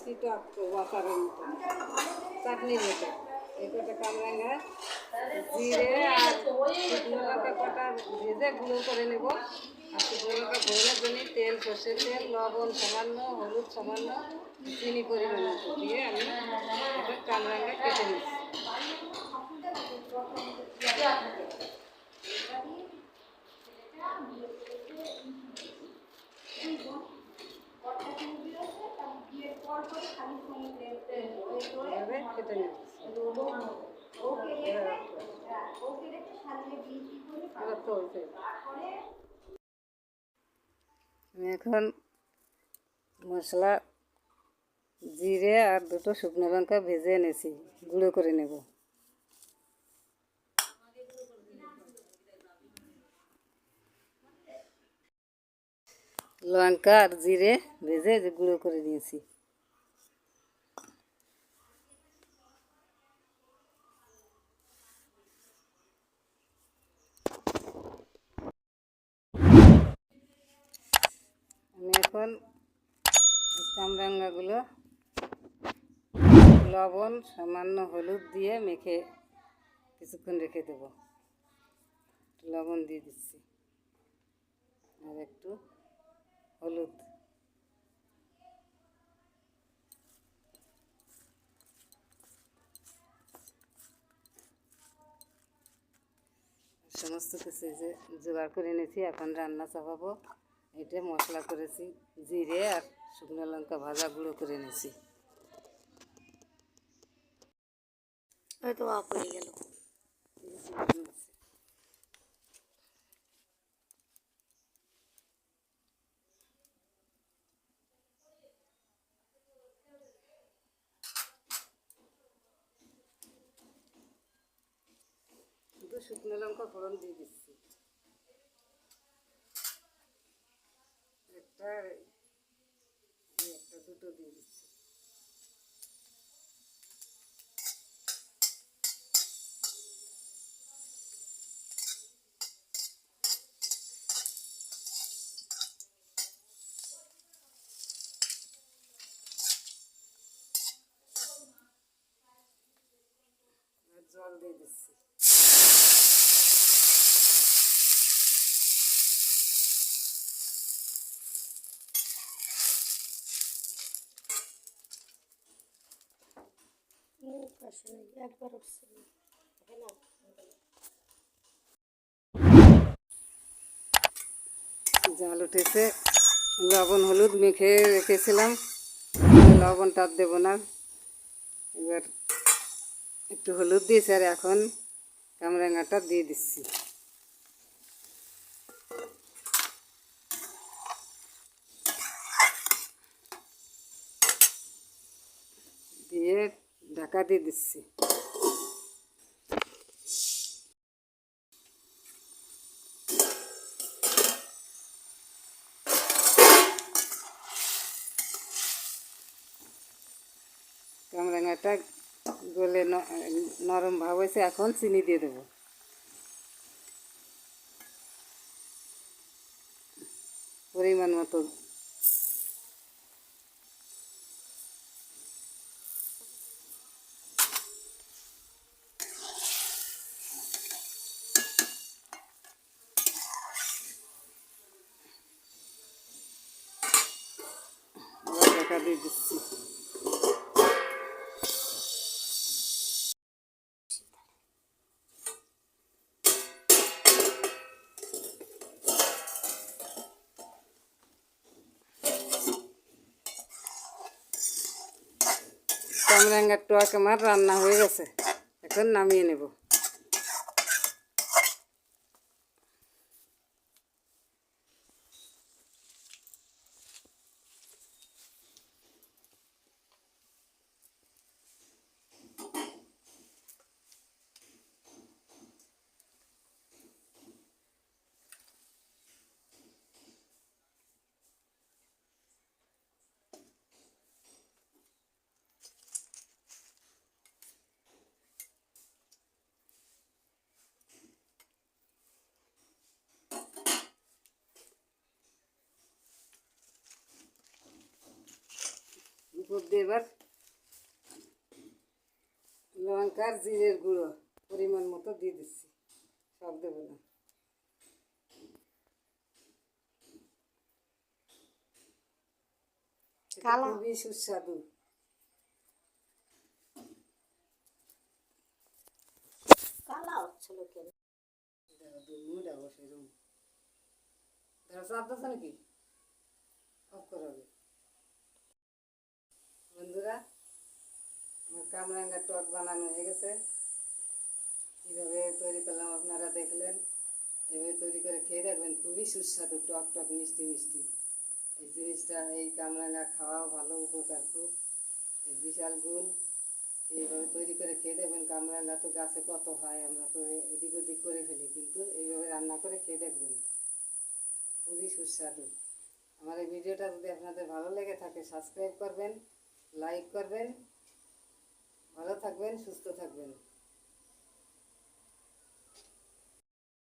মিষ্টি টক আচারের মতো। চাটনির মতো এই কামরাঙ্গা জিরে আর শুকনো লঙ্কা কটা ভেজে গুঁড়ো করে নেব। আর শুকনো লঙ্কা ভরে জন্য তেল, সর্ষের তেল, লবণ সামান্য, হলুদ সামান্য, চিনি পরিমাণ দিয়ে আমি এটা কামরাঙ্গা কেটে নিচ্ছি এভাবে কেটে নিচ্ছি এবার তো হয়েছে আমি এখন মশলা, জিরে আর দুটো শুকনো লঙ্কা ভেজে এনেছি, গুঁড়ো করে নেব। লঙ্কা আর জিরে ভেজে গুঁড়ো করে নিয়েছি আমি এখন কামরাঙ্গাগুলো, লবণ, সামান্য হলুদ দিয়ে মেখে কিছুক্ষণ রেখে দেবো। লবণ দিয়ে দিচ্ছি। আর একটু হলুদ। সমস্ত কিছু যে জোগাড় করে এনেছি, এখন রান্না চাপাবো। এটা মশলা করেছি জিরে আর শুকনো লঙ্কা ভাজা গুঁড়ো করে এনেছি হয়তো অফ হয়ে গেল। শুকনো লঙ্কা ফোড়ন দিয়ে দিচ্ছি। একটা আর এই একটা দুটো দিয়ে দিচ্ছি আর জল দিয়ে দিচ্ছি আসে নাই একবার জাল উঠেছে, লবণ হলুদ মেখে রেখেছিলাম। লবণটা দেবো না। এবার একটু হলুদ দিয়েছি আর এখন কামরাঙাটা দিয়ে দিচ্ছি। দিয়ে ঢাকা দিয়ে দিচ্ছি। কামরাঙাটা গলে নরম ভাব হয়েছে এখন চিনি দিয়ে দেবো। পরিমাণ মতো আবার ঢাকা দিয়ে দিচ্ছি কামরাঙ্গার টোয়াক আমার রান্না হয়ে গেছে এখন নামিয়ে নেব উপর দিয়ে এবার লঙ্কার জিরের গুঁড়ো পরিমাণ মতো দিয়ে দিচ্ছি। সব দেবো না। খুবই সুস্বাদু। কালা হচ্ছিল কেন? মিনিট অবশ্যই রুম। ধরো নাকি? অফ করে হবে। বন্ধুরা, আমার কামরাঙ্গা টক বানানো হয়ে গেছে। কীভাবে তৈরি করলাম আপনারা দেখলেন। এভাবে তৈরি করে খেয়ে দেখবেন, খুবই সুস্বাদু, টক টক, মিষ্টি মিষ্টি। এই জিনিসটা, এই কামরাঙ্গা খাওয়াও ভালো, উপকার খুব। এই বিশাল গুণ এইভাবে তৈরি করে খেয়ে দেখবেন, কামরাঙ্গা তো গাছে কত হয়, আমরা তো এদিক ওদিক করে ফেলি, কিন্তু এইভাবে রান্না করে খেয়ে দেখবেন। খুবই সুস্বাদু। আমার এই ভিডিওটা যদি আপনাদের ভালো লেগে থাকে সাবস্ক্রাইব করবেন। লাইক করবেন ভালো থাকবেন সুস্থ থাকবেন।